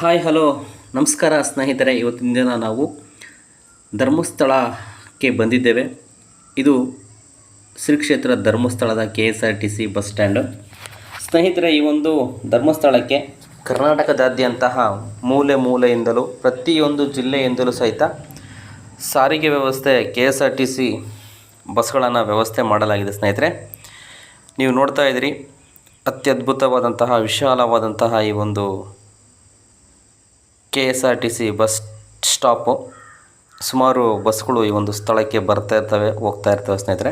Hi, hello. ನಮಸ್ಕಾರ, ಸ್ನೇಹಿತರೆ. ಇವತ್ತಿನ ದಿನ ನಾವು ಧರ್ಮಸ್ಥಳಕ್ಕೆ ಬಂದಿದ್ದೇವೆ. ಇದು ಶ್ರೀ ಕ್ಷೇತ್ರ ಧರ್ಮಸ್ಥಳದ K S R T C bus stand. ಸ್ನೇಹಿತರೆ, ಈ ಒಂದು ಧರ್ಮಸ್ಥಳಕ್ಕೆ ಕರ್ನಾಟಕದಾದ್ಯಂತಹ ಮೂಲೆ ಮೂಲೆಯಿಂದಲೂ, ಪ್ರತಿಯೊಂದು ಜಿಲ್ಲೆಯಿಂದಲೂ ಸಹಿತ ಸಾರಿಗೆ ವ್ಯವಸ್ಥೆ, K S R T C ಬಸ್ಗಳನ್ನು ವ್ಯವಸ್ಥೆ ಮಾಡಲಾಗಿದೆ ಸ್ನೇಹಿತರೆ. ನೀವು ನೋಡ್ತಾ ಇದ್ದೀರಿ, ಅತ್ಯದ್ಭುತವಾದಂತಹ, ವಿಶಾಲವಾದಂತಹ ಈ ಒಂದು K S R T C bus stop. ಸುಮಾರು ಬಸ್ಗಳು ಈ ಒಂದು ಸ್ಥಳಕ್ಕೆ ಬರ್ತಾ ಇರ್ತವೆ, ಹೋಗ್ತಾ ಇರ್ತವೆ ಸ್ನೇಹಿತರೆ.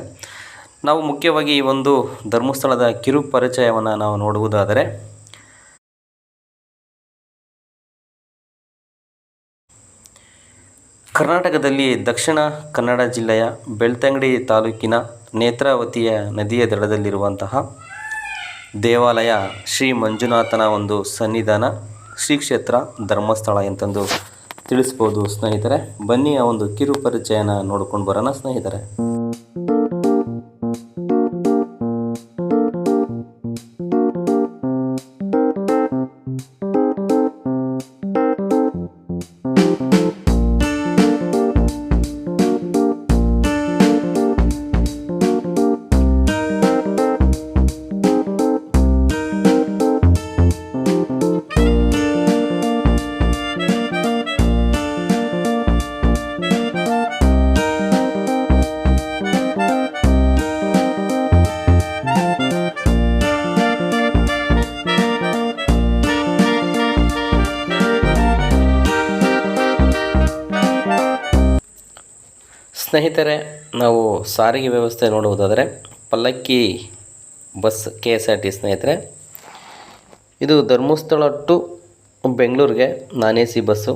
ನಾವು ಮುಖ್ಯವಾಗಿ ಈ ಒಂದು ಧರ್ಮಸ್ಥಳದ ಕಿರು ಪರಿಚಯವನ್ನು ನಾವು ನೋಡುವುದಾದರೆ, ಕರ್ನಾಟಕದಲ್ಲಿ ದಕ್ಷಿಣ ಕನ್ನಡ ಜಿಲ್ಲೆಯ ಬೆಳ್ತಂಗಡಿ ತಾಲೂಕಿನ ನೇತ್ರಾವತಿಯ ನದಿಯ ದಡದಲ್ಲಿರುವಂತಹ ದೇವಾಲಯ ಶ್ರೀ ಮಂಜುನಾಥನ ಒಂದು ಸನ್ನಿಧಾನ. ಶ್ರೀ ಕ್ಷೇತ್ರ ಧರ್ಮಸ್ಥಳ ಎಂತಂದು ತಿಳಿಸ್ಬೋದು ಸ್ನೇಹಿತರೆ. ಬನ್ನಿ ಆ ಒಂದು ಕಿರು ಪರಿಚಯನ ನೋಡ್ಕೊಂಡು ಬರೋಣ ಸ್ನೇಹಿತರೆ. ಸ್ನೇಹಿತರೆ, ನಾವು ಸಾರಿಗೆ ವ್ಯವಸ್ಥೆ ನೋಡುವುದಾದರೆ Pallakki bus K S R T ಸ್ನೇಹಿತರೆ, ಇದು ಧರ್ಮಸ್ಥಳ ಟು ಬೆಂಗಳೂರಿಗೆ ನಾನ್ ಎ ಸಿ ಬಸ್ಸು.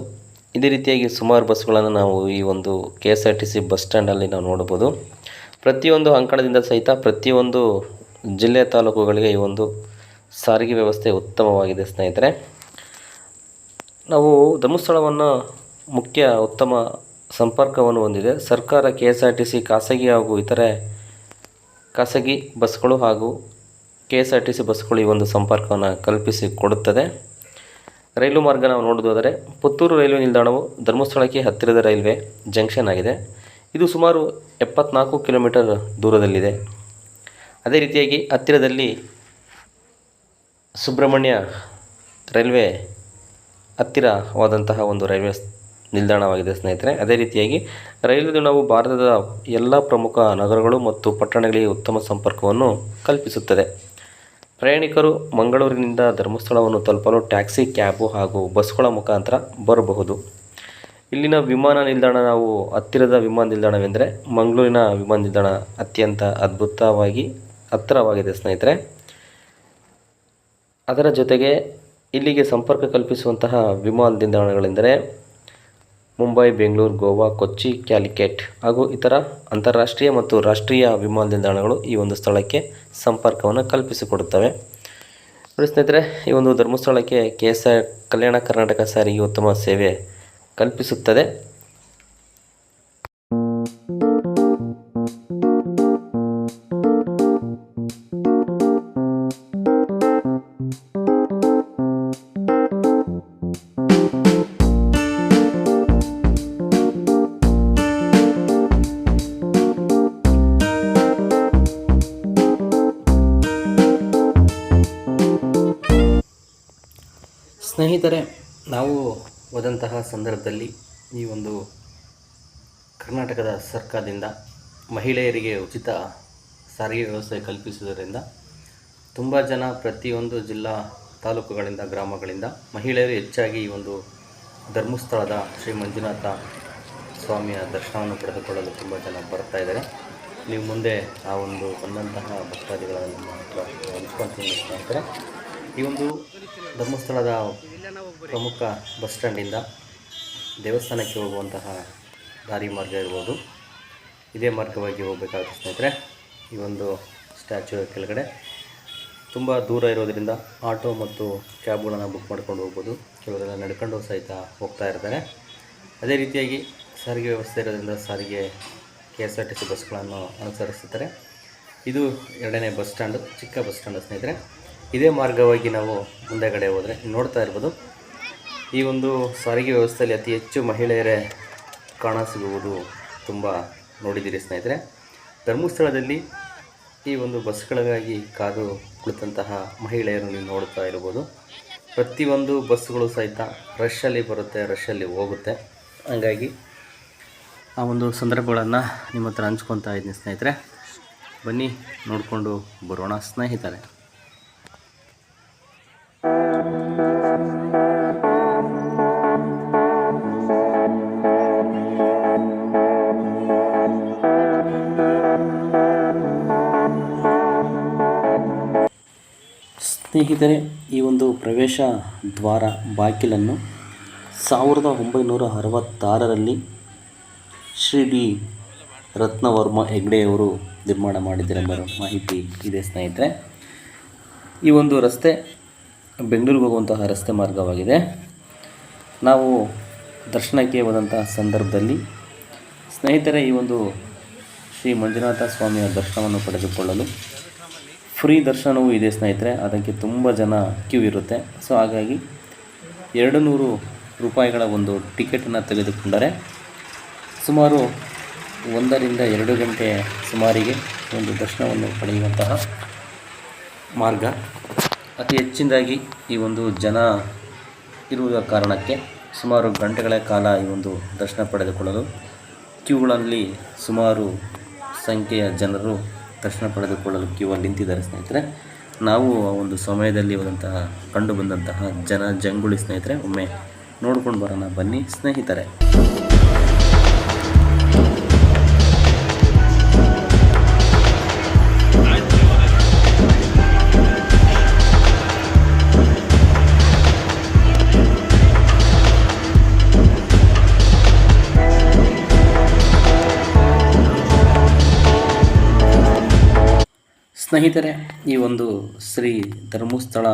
ಇದೇ ರೀತಿಯಾಗಿ ಸುಮಾರು ಬಸ್ಗಳನ್ನು ನಾವು ಈ ಒಂದು K S R T C bus ಸ್ಟ್ಯಾಂಡಲ್ಲಿ ನಾವು ನೋಡ್ಬೋದು ಪ್ರತಿಯೊಂದು ಅಂಕಣದಿಂದ ಸಹಿತ ಪ್ರತಿಯೊಂದು ಜಿಲ್ಲೆ ತಾಲೂಕುಗಳಿಗೆ ಈ ಒಂದು ಸಾರಿಗೆ ವ್ಯವಸ್ಥೆ ಉತ್ತಮವಾಗಿದೆ ಸ್ನೇಹಿತರೆ. ನಾವು ಧರ್ಮಸ್ಥಳವನ್ನು ಮುಖ್ಯ, ಉತ್ತಮ ಸಂಪರ್ಕವನ್ನು ಹೊಂದಿದೆ. ಸರ್ಕಾರ K S R T C ಖಾಸಗಿ ಹಾಗೂ ಇತರೆ ಖಾಸಗಿ ಬಸ್ಗಳು ಹಾಗೂ K S R T C ಬಸ್ಗಳು ಈ ಒಂದು ಸಂಪರ್ಕವನ್ನು ಕಲ್ಪಿಸಿ ಕೊಡುತ್ತದೆ. ರೈಲು ಮಾರ್ಗ ನಾವು ನೋಡೋದಾದರೆ ಪುತ್ತೂರು ರೈಲ್ವೆ ನಿಲ್ದಾಣವು ಧರ್ಮಸ್ಥಳಕ್ಕೆ ಹತ್ತಿರದ ರೈಲ್ವೆ ಜಂಕ್ಷನ್ ಆಗಿದೆ. ಇದು ಸುಮಾರು ಎಪ್ಪತ್ನಾಲ್ಕು ಕಿಲೋಮೀಟರ್ ದೂರದಲ್ಲಿದೆ. ಅದೇ ರೀತಿಯಾಗಿ ಹತ್ತಿರದಲ್ಲಿ ಸುಬ್ರಹ್ಮಣ್ಯ ರೈಲ್ವೆ ಹತ್ತಿರವಾದಂತಹ ಒಂದು ರೈಲ್ವೆ ನಿಲ್ದಾಣವಾಗಿದೆ ಸ್ನೇಹಿತರೆ. ಅದೇ ರೀತಿಯಾಗಿ ರೈಲು ನಾವು ಭಾರತದ ಎಲ್ಲ ಪ್ರಮುಖ ನಗರಗಳು ಮತ್ತು ಪಟ್ಟಣಗಳಿಗೆ ಉತ್ತಮ ಸಂಪರ್ಕವನ್ನು ಕಲ್ಪಿಸುತ್ತದೆ. ಪ್ರಯಾಣಿಕರು ಮಂಗಳೂರಿನಿಂದ ಧರ್ಮಸ್ಥಳವನ್ನು ತಲುಪಲು ಟ್ಯಾಕ್ಸಿ, ಕ್ಯಾಬು ಹಾಗೂ ಬಸ್ಗಳ ಮುಖಾಂತರ ಬರಬಹುದು. ಇಲ್ಲಿನ ವಿಮಾನ ನಿಲ್ದಾಣ ನಾವು ಹತ್ತಿರದ ವಿಮಾನ ನಿಲ್ದಾಣವೆಂದರೆ ಮಂಗಳೂರಿನ ವಿಮಾನ ನಿಲ್ದಾಣ ಅತ್ಯಂತ ಅದ್ಭುತವಾಗಿ, ಹತ್ತಿರವಾಗಿದೆ ಸ್ನೇಹಿತರೆ. ಅದರ ಜೊತೆಗೆ ಇಲ್ಲಿಗೆ ಸಂಪರ್ಕ ಕಲ್ಪಿಸುವಂತಹ ವಿಮಾನ ನಿಲ್ದಾಣಗಳೆಂದರೆ ಮುಂಬೈ, ಬೆಂಗಳೂರು, ಗೋವಾ, ಕೊಚ್ಚಿ, ಕ್ಯಾಲಿಕೆಟ್ ಹಾಗೂ ಇತರ ಅಂತಾರಾಷ್ಟ್ರೀಯ ಮತ್ತು ರಾಷ್ಟ್ರೀಯ ವಿಮಾನ ನಿಲ್ದಾಣಗಳು ಈ ಒಂದು ಸ್ಥಳಕ್ಕೆ ಸಂಪರ್ಕವನ್ನು ಕಲ್ಪಿಸಿಕೊಡುತ್ತವೆ. ನೋಡಿ ಸ್ನೇಹಿತರೆ, ಈ ಒಂದು ಧರ್ಮಸ್ಥಳಕ್ಕೆ ಕೆ ಎಸ್ ಕಲ್ಯಾಣ ಕರ್ನಾಟಕ ಸಾರಿಗೆ ಉತ್ತಮ ಸೇವೆ ಕಲ್ಪಿಸುತ್ತದೆ. ಸ್ನೇಹಿತರೆ, ನಾವು ಹೋದಂತಹ ಸಂದರ್ಭದಲ್ಲಿ ಈ ಒಂದು ಕರ್ನಾಟಕದ ಸರ್ಕಾರದಿಂದ ಮಹಿಳೆಯರಿಗೆ ಉಚಿತ ಸಾರಿಗೆ ವ್ಯವಸ್ಥೆ ಕಲ್ಪಿಸುವುದರಿಂದ ತುಂಬ ಜನ ಪ್ರತಿಯೊಂದು ಜಿಲ್ಲಾ ತಾಲೂಕುಗಳಿಂದ, ಗ್ರಾಮಗಳಿಂದ ಮಹಿಳೆಯರು ಹೆಚ್ಚಾಗಿ ಈ ಒಂದು ಧರ್ಮಸ್ಥಳದ ಶ್ರೀ ಮಂಜುನಾಥ ಸ್ವಾಮಿಯ ದರ್ಶನವನ್ನು ಪಡೆದುಕೊಳ್ಳಲು ತುಂಬ ಜನ ಬರ್ತಾ ಇದ್ದಾರೆ. ನೀವು ಮುಂದೆ ಆ ಒಂದು ಬಂದಂತಹ ಭಕ್ತಾದಿಗಳನ್ನು ಮಾತ್ರ ಹಂಚ್ಕೊಳ್ತೀನಿ ಸ್ನೇಹಿತರೆ ಈ ಒಂದು ಧರ್ಮಸ್ಥಳದ ಪ್ರಮುಖ ಬಸ್ ಸ್ಟ್ಯಾಂಡಿಂದ ದೇವಸ್ಥಾನಕ್ಕೆ ಹೋಗುವಂತಹ ದಾರಿ ಮಾರ್ಗ ಇರ್ಬೋದು. ಇದೇ ಮಾರ್ಗವಾಗಿ ಹೋಗಬೇಕಾಗುತ್ತೆ ಸ್ನೇಹಿತರೆ. ಈ ಒಂದು ಸ್ಟ್ಯಾಚ್ಯೂ ಕೆಳಗಡೆ ತುಂಬ ದೂರ ಇರೋದರಿಂದ ಆಟೋ ಮತ್ತು ಕ್ಯಾಬ್ಗಳನ್ನು ಬುಕ್ ಮಾಡ್ಕೊಂಡು ಹೋಗ್ಬೋದು. ಕೆಲವರೆಲ್ಲ ನಡ್ಕೊಂಡು ಸಹಿತ ಹೋಗ್ತಾ ಇರ್ತಾರೆ. ಅದೇ ರೀತಿಯಾಗಿ ಸಾರಿಗೆ ವ್ಯವಸ್ಥೆ ಇರೋದ್ರಿಂದ ಸಾರಿಗೆ K S R T C ಬಸ್ಗಳನ್ನು ಅನುಸರಿಸುತ್ತಾರೆ. ಇದು ಎರಡನೇ ಬಸ್ ಸ್ಟ್ಯಾಂಡು, ಚಿಕ್ಕ ಬಸ್ ಸ್ಟ್ಯಾಂಡ್ ಸ್ನೇಹಿತರೆ. ಇದೇ ಮಾರ್ಗವಾಗಿ ನಾವು ಮುಂದೆಗಡೆ ಹೋದರೆ, ನೋಡ್ತಾ ಇರ್ಬೋದು. ಈ ಒಂದು ಸಾರಿಗೆ ವ್ಯವಸ್ಥೆಯಲ್ಲಿ ಅತಿ ಹೆಚ್ಚು ಮಹಿಳೆಯರೇ ಕಾಣಸಿಗುವುದು ತುಂಬ ನೋಡಿದ್ದೀರಿ ಸ್ನೇಹಿತರೆ. ಧರ್ಮಸ್ಥಳದಲ್ಲಿ ಈ ಒಂದು ಬಸ್ಗಳಿಗಾಗಿ ಕಾದು ಕುಳಿತಂತಹ ಮಹಿಳೆಯರು ನೀವು ನೋಡ್ತಾ ಇರ್ಬೋದು. ಪ್ರತಿಯೊಂದು ಬಸ್ಸುಗಳು ಸಹಿತ ರಶಲ್ಲಿ ಬರುತ್ತೆ ರಶಲ್ಲಿ ಹೋಗುತ್ತೆ. ಹಾಗಾಗಿ ಆ ಒಂದು ಸಂದರ್ಭಗಳನ್ನು ನಿಮ್ಮ ಹತ್ರ ಹಂಚ್ಕೊತಾ ಇದ್ದೀನಿ ಸ್ನೇಹಿತರೆ. ಬನ್ನಿ, ನೋಡಿಕೊಂಡು ಬರೋಣ ಸ್ನೇಹಿತರೆ. ಸ್ನೇಹಿತರೆ, ಈ ಒಂದು ಪ್ರವೇಶ ದ್ವಾರ ಬಾಗಿಲನ್ನು ಸಾವಿರದ ಒಂಬೈನೂರ ಅರವತ್ತಾರರಲ್ಲಿ ಶ್ರೀ ಡಿ ರತ್ನವರ್ಮ ಹೆಗ್ಡೆಯವರು ನಿರ್ಮಾಣ ಮಾಡಿದ್ದರೆಂಬ ಮಾಹಿತಿ ಇದೆ ಸ್ನೇಹಿತರೆ. ಈ ಒಂದು ರಸ್ತೆ ಬೆಂಗಳೂರಿಗೆ ಹೋಗುವಂತಹ ರಸ್ತೆ ಮಾರ್ಗವಾಗಿದೆ. ನಾವು ದರ್ಶನಕ್ಕೆ ಹೋದಂತಹ ಸಂದರ್ಭದಲ್ಲಿ ಸ್ನೇಹಿತರೆ, ಈ ಒಂದು ಶ್ರೀ ಮಂಜುನಾಥ ಸ್ವಾಮಿಯ ದರ್ಶನವನ್ನು ಪಡೆದುಕೊಳ್ಳಲು ಫ್ರೀ ದರ್ಶನವೂ ಇದೆ ಸ್ನೇಹಿತರೆ, ಅದಕ್ಕೆ ತುಂಬ ಜನ ಕ್ಯೂ ಇರುತ್ತೆ. ಸೊ ಹಾಗಾಗಿ ಎರಡು ನೂರು ರೂಪಾಯಿಗಳ ಒಂದು ಟಿಕೆಟನ್ನು ತೆಗೆದುಕೊಂಡರೆ ಸುಮಾರು ಒಂದರಿಂದ ಎರಡು ಗಂಟೆ ಸುಮಾರಿಗೆ ಒಂದು ದರ್ಶನವನ್ನು ಪಡೆಯುವಂತಹ ಮಾರ್ಗ. ಅತಿ ಹೆಚ್ಚಿನದಾಗಿ ಈ ಒಂದು ಜನ ಇರುವ ಕಾರಣಕ್ಕೆ ಸುಮಾರು ಗಂಟೆಗಳ ಕಾಲ ಈ ಒಂದು ದರ್ಶನ ಪಡೆದುಕೊಳ್ಳಲು ಕ್ಯೂಗಳಲ್ಲಿ ಸುಮಾರು ಸಂಖ್ಯೆಯ ಜನರು ದರ್ಶನ ಪಡೆದುಕೊಳ್ಳಲು ಕ್ಯೂ ಅಲ್ಲಿ ನಿಂತಿದ್ದಾರೆ ಸ್ನೇಹಿತರೆ. ನಾವು ಆ ಒಂದು ಸಮಯದಲ್ಲಿ ಹೋದಂತಹ, ಕಂಡು ಬಂದಂತಹ ಜನ ಜಂಗುಳಿ ಸ್ನೇಹಿತರೆ, ಒಮ್ಮೆ ನೋಡ್ಕೊಂಡು ಬರೋಣ ಬನ್ನಿ ಸ್ನೇಹಿತರೆ. ಸ್ನೇಹಿತರೆ, ಈ ಒಂದು ಶ್ರೀ ಧರ್ಮಸ್ಥಳ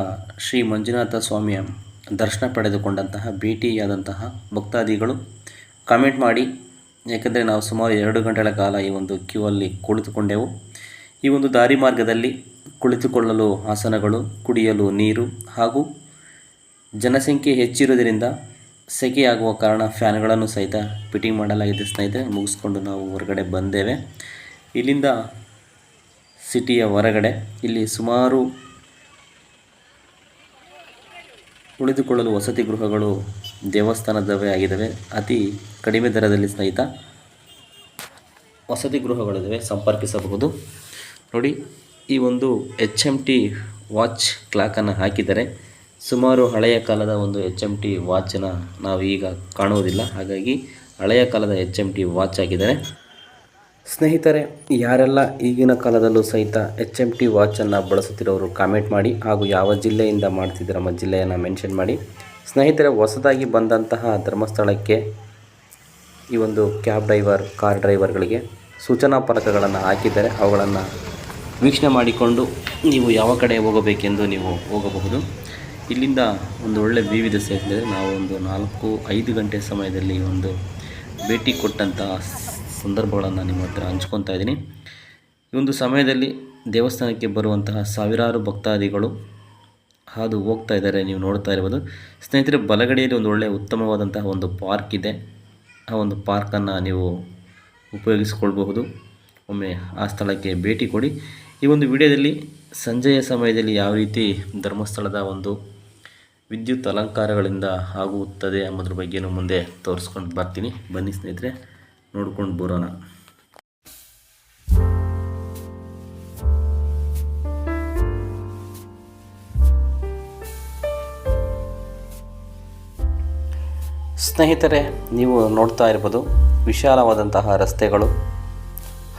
ಶ್ರೀ ಮಂಜುನಾಥ ಸ್ವಾಮಿಯ ದರ್ಶನ ಪಡೆದುಕೊಂಡಂತಹ ಭೇಟಿಯಾದಂತಹ ಭಕ್ತಾದಿಗಳು ಕಾಮೆಂಟ್ ಮಾಡಿ. ಯಾಕೆಂದರೆ ನಾವು ಸುಮಾರು ಎರಡು ಗಂಟೆಗಳ ಕಾಲ ಈ ಒಂದು ಕ್ಯೂ ಅಲ್ಲಿ ಕುಳಿತುಕೊಂಡೆವು. ಈ ಒಂದು ದಾರಿ ಮಾರ್ಗದಲ್ಲಿ ಕುಳಿತುಕೊಳ್ಳಲು ಆಸನಗಳು ಕುಡಿಯಲು ನೀರು ಹಾಗೂ ಜನಸಂಖ್ಯೆ ಹೆಚ್ಚಿರುವುದರಿಂದ ಸೆಕೆಯಾಗುವ ಕಾರಣ ಫ್ಯಾನ್ಗಳನ್ನು ಸಹಿತ ಫಿಟ್ಟಿಂಗ್ ಮಾಡಲಾಗಿದೆ ಸ್ನೇಹಿತರೆ. ಮುಗಿಸ್ಕೊಂಡು ನಾವು ಹೊರಗಡೆ ಬಂದೇವೆ. ಇಲ್ಲಿಂದ ಸಿಟಿಯ ಹೊರಗಡೆ ಇಲ್ಲಿ ಸುಮಾರು ಉಳಿದುಕೊಳ್ಳಲು ವಸತಿ ಗೃಹಗಳು ದೇವಸ್ಥಾನದವೇ ಆಗಿದ್ದಾವೆ. ಅತಿ ಕಡಿಮೆ ದರದಲ್ಲಿ ಸಹಿತ ವಸತಿ ಗೃಹಗಳಿದ್ದಾವೆ. ಸಂಪರ್ಕಿಸಬಹುದು. ನೋಡಿ, ಈ ಒಂದು ಎಚ್ ಎಂ ಟಿ ವಾಚ್ ಕ್ಲಾಕನ್ನು ಹಾಕಿದರೆ ಸುಮಾರು ಹಳೆಯ ಕಾಲದ ಒಂದು ಎಚ್ ಎಂ ಟಿ ವಾಚನ್ನು ನಾವು ಈಗ ಕಾಣುವುದಿಲ್ಲ. ಹಾಗಾಗಿ ಹಳೆಯ ಕಾಲದ ಎಚ್ ಎಂ ಟಿ ವಾಚ್ ಆಗಿದ್ದಾರೆ ಸ್ನೇಹಿತರೆ, ಯಾರೆಲ್ಲ ಈಗಿನ ಕಾಲದಲ್ಲೂ ಸಹಿತ ಎಚ್ ಎಂ ಟಿ ವಾಚನ್ನು ಬಳಸುತ್ತಿರೋರು ಕಾಮೆಂಟ್ ಮಾಡಿ ಹಾಗೂ ಯಾವ ಜಿಲ್ಲೆಯಿಂದ ಮಾಡ್ತಿದ್ದೀರ ನಮ್ಮ ಜಿಲ್ಲೆಯನ್ನು ಮೆನ್ಷನ್ ಮಾಡಿ. ಸ್ನೇಹಿತರೆ, ಹೊಸದಾಗಿ ಬಂದಂತಹ ಧರ್ಮಸ್ಥಳಕ್ಕೆ ಈ ಒಂದು ಕ್ಯಾಬ್ ಡ್ರೈವರ್ ಕಾರ್ ಡ್ರೈವರ್ಗಳಿಗೆ ಸೂಚನಾ ಫಲಕಗಳನ್ನು ಹಾಕಿದ್ದಾರೆ. ಅವುಗಳನ್ನು ವೀಕ್ಷಣೆ ಮಾಡಿಕೊಂಡು ನೀವು ಯಾವ ಕಡೆ ಹೋಗಬೇಕೆಂದು ನೀವು ಹೋಗಬಹುದು. ಇಲ್ಲಿಂದ ಒಂದು ಒಳ್ಳೆ ವಿವಿಧ ಸ್ನೇಹಿತರೆ. ನಾವು ಒಂದು ನಾಲ್ಕು ಐದು ಗಂಟೆ ಸಮಯದಲ್ಲಿ ಒಂದು ಭೇಟಿ ಕೊಟ್ಟಂತಹ ಸಂದರ್ಭಗಳನ್ನು ನಿಮ್ಮ ಹತ್ರ ಹಂಚ್ಕೊತಾ ಇದ್ದೀನಿ. ಈ ಒಂದು ಸಮಯದಲ್ಲಿ ದೇವಸ್ಥಾನಕ್ಕೆ ಬರುವಂತಹ ಸಾವಿರಾರು ಭಕ್ತಾದಿಗಳು ಹಾದು ಹೋಗ್ತಾ ಇದ್ದಾರೆ, ನೀವು ನೋಡ್ತಾ ಇರ್ಬೋದು. ಸ್ನೇಹಿತರೆ, ಬಲಗಡೆಯಲ್ಲಿ ಒಂದು ಒಳ್ಳೆಯ ಉತ್ತಮವಾದಂತಹ ಒಂದು ಪಾರ್ಕ್ ಇದೆ. ಆ ಒಂದು ಪಾರ್ಕನ್ನು ನೀವು ಉಪಯೋಗಿಸ್ಕೊಳ್ಬಹುದು. ಒಮ್ಮೆ ಆ ಸ್ಥಳಕ್ಕೆ ಭೇಟಿ ಕೊಡಿ. ಈ ಒಂದು ವಿಡಿಯೋದಲ್ಲಿ ಸಂಜೆಯ ಸಮಯದಲ್ಲಿ ಯಾವ ರೀತಿ ಧರ್ಮಸ್ಥಳದ ಒಂದು ವಿದ್ಯುತ್ ಅಲಂಕಾರಗಳಿಂದ ಆಗುತ್ತದೆ ಎಂಬುದ್ರ ಬಗ್ಗೆಯೂ ಮುಂದೆ ತೋರಿಸ್ಕೊಂಡು ಬರ್ತೀನಿ. ಬನ್ನಿ ಸ್ನೇಹಿತರೆ. ನೋಡ್ಕೊಂಡು ಬರೋಣ. ಸ್ನೇಹಿತರೆ, ನೀವು ನೋಡ್ತಾ ಇರ್ಬೋದು ವಿಶಾಲವಾದಂತಹ ರಸ್ತೆಗಳು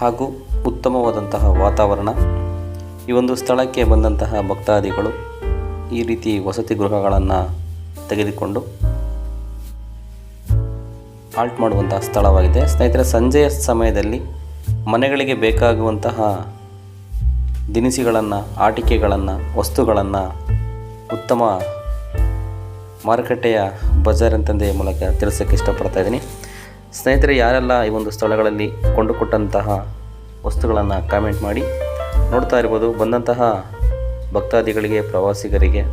ಹಾಗೂ ಉತ್ತಮವಾದಂತಹ ವಾತಾವರಣ. ಈ ಒಂದು ಸ್ಥಳಕ್ಕೆ ಬಂದಂತಹ ಭಕ್ತಾದಿಗಳು ಈ ರೀತಿ ವಸತಿ ಗೃಹಗಳನ್ನು ತೆಗೆದುಕೊಂಡು ಆಲ್ಟ್ ಮಾಡುವಂತಹ ಸ್ಥಳವಾಗಿದೆ. ಸ್ನೇಹಿತರೆ, ಸಂಜೆಯ ಸಮಯದಲ್ಲಿ ಮನೆಗಳಿಗೆ ಬೇಕಾಗುವಂತಹ ದಿನಸಿಗಳನ್ನು, ಆಟಿಕೆಗಳನ್ನು, ವಸ್ತುಗಳನ್ನು ಉತ್ತಮ ಮಾರುಕಟ್ಟೆಯ ಬಜಾರ್ ಅಂತಂದೇ ಮೂಲಕ ತಿಳಿಸೋಕ್ಕೆ ಇಷ್ಟಪಡ್ತಾ ಇದ್ದೀನಿ. ಸ್ನೇಹಿತರೆ, ಯಾರೆಲ್ಲ ಈ ಒಂದು ಸ್ಥಳಗಳಲ್ಲಿ ಕೊಂಡುಕೊಟ್ಟಂತಹ ವಸ್ತುಗಳನ್ನು ಕಾಮೆಂಟ್ ಮಾಡಿ. ನೋಡ್ತಾ ಇರ್ಬೋದು, ಬಂದಂತಹ ಭಕ್ತಾದಿಗಳಿಗೆ, ಪ್ರವಾಸಿಗರಿಗೆ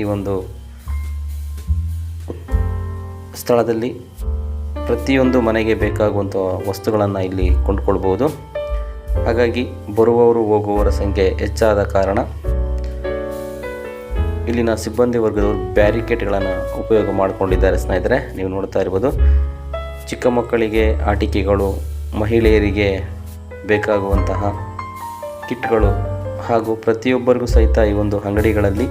ಈ ಒಂದು ಸ್ಥಳದಲ್ಲಿ ಪ್ರತಿಯೊಂದು ಮನೆಗೆ ಬೇಕಾಗುವಂಥ ವಸ್ತುಗಳನ್ನು ಇಲ್ಲಿ ಕೊಂಡ್ಕೊಳ್ಬೋದು. ಹಾಗಾಗಿ ಬರುವವರು ಹೋಗುವವರ ಸಂಖ್ಯೆ ಹೆಚ್ಚಾದ ಕಾರಣ ಇಲ್ಲಿನ ಸಿಬ್ಬಂದಿ ವರ್ಗದವರು ಬ್ಯಾರಿಕೇಡ್ಗಳನ್ನು ಉಪಯೋಗ ಮಾಡಿಕೊಂಡಿದ್ದಾರೆ ಸ್ನೇಹಿತರೆ, ನೀವು ನೋಡ್ತಾ ಇರ್ಬೋದು. ಚಿಕ್ಕ ಮಕ್ಕಳಿಗೆ ಆಟಿಕೆಗಳು, ಮಹಿಳೆಯರಿಗೆ ಬೇಕಾಗುವಂತಹ ಕಿಟ್ಗಳು ಹಾಗೂ ಪ್ರತಿಯೊಬ್ಬರಿಗೂ ಸಹಿತ ಈ ಒಂದು ಅಂಗಡಿಗಳಲ್ಲಿ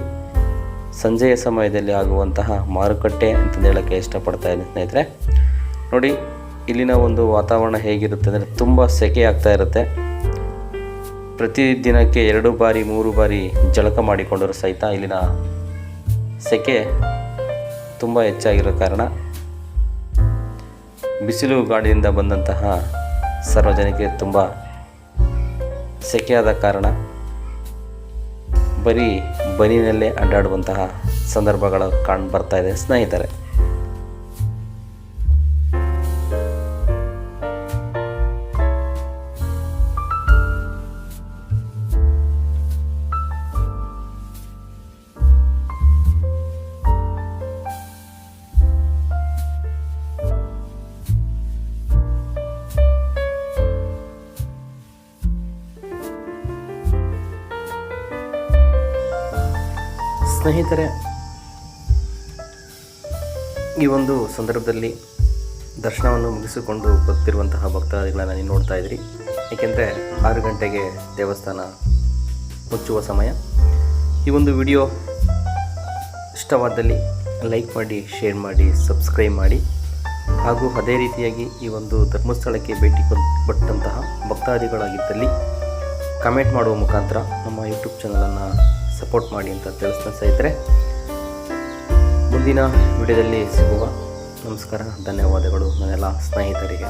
ಸಂಜೆಯ ಸಮಯದಲ್ಲಿ ಆಗುವಂತಹ ಮಾರುಕಟ್ಟೆ ಅಂತಂದು ಹೇಳೋಕ್ಕೆ ಇಷ್ಟಪಡ್ತಾ ಇದ್ದೀನಿ ಸ್ನೇಹಿತರೆ. ನೋಡಿ, ಇಲ್ಲಿನ ಒಂದು ವಾತಾವರಣ ಹೇಗಿರುತ್ತೆ ಅಂದರೆ ತುಂಬ ಸೆಕೆ ಆಗ್ತಾ ಇರುತ್ತೆ. ಪ್ರತಿ ದಿನಕ್ಕೆ ಎರಡು ಬಾರಿ, ಮೂರು ಬಾರಿ ಜಳಕ ಮಾಡಿಕೊಂಡರೂ ಸಹಿತ ಇಲ್ಲಿನ ಸೆಕೆ ತುಂಬ ಹೆಚ್ಚಾಗಿರೋ ಕಾರಣ. ಬಿಸಿಲು ಗಾಳಿಯಿಂದ ಬಂದಂತಹ ಸಾರ್ವಜನಿಕರಿಗೆ ತುಂಬ ಸೆಕೆಯಾದ ಕಾರಣ. ಬರೀ ಬನಿನಲ್ಲೇ ಅಡ್ಡಾಡುವಂತಹ ಸಂದರ್ಭಗಳು ಕಾಣ್ ಬರ್ತಾ ಇದೆ ಸ್ನೇಹಿತರೆ. ಸ್ನೇಹಿತರೆ, ಈ ಒಂದು ಸಂದರ್ಭದಲ್ಲಿ ದರ್ಶನವನ್ನು ಮುಗಿಸಿಕೊಂಡು ಬರ್ತಿರುವಂತಹ ಭಕ್ತಾದಿಗಳನ್ನು ನೀವು ನೋಡ್ತಾ ಇದ್ರಿ. ಏಕೆಂದರೆ ಆರು ಗಂಟೆಗೆ ದೇವಸ್ಥಾನ ಮುಚ್ಚುವ ಸಮಯ. ಈ ಒಂದು ವಿಡಿಯೋ ಇಷ್ಟವಾದಲ್ಲಿ ಲೈಕ್ ಮಾಡಿ, ಶೇರ್ ಮಾಡಿ, ಸಬ್ಸ್ಕ್ರೈಬ್ ಮಾಡಿ. ಹಾಗೂ ಅದೇ ರೀತಿಯಾಗಿ ಈ ಒಂದು ಧರ್ಮಸ್ಥಳಕ್ಕೆ ಭೇಟಿ ಕೊಟ್- ಕೊಟ್ಟಂತಹ ಭಕ್ತಾದಿಗಳಾಗಿದ್ದಲ್ಲಿ ಕಮೆಂಟ್ ಮಾಡುವ ಮುಖಾಂತರ ನಮ್ಮ ಯೂಟ್ಯೂಬ್ ಚಾನಲನ್ನು ಸಪೋರ್ಟ್ ಮಾಡಿ ಅಂತ ತಿಳಿಸ್ತಾ ಸ್ನೇಹಿತರೆ. ಮುಂದಿನ ವಿಡಿಯೋದಲ್ಲಿ ಸಿಗುವ ನಮಸ್ಕಾರ ಧನ್ಯವಾದಗಳು ನನ್ನೆಲ್ಲ ಸ್ನೇಹಿತರಿಗೆ.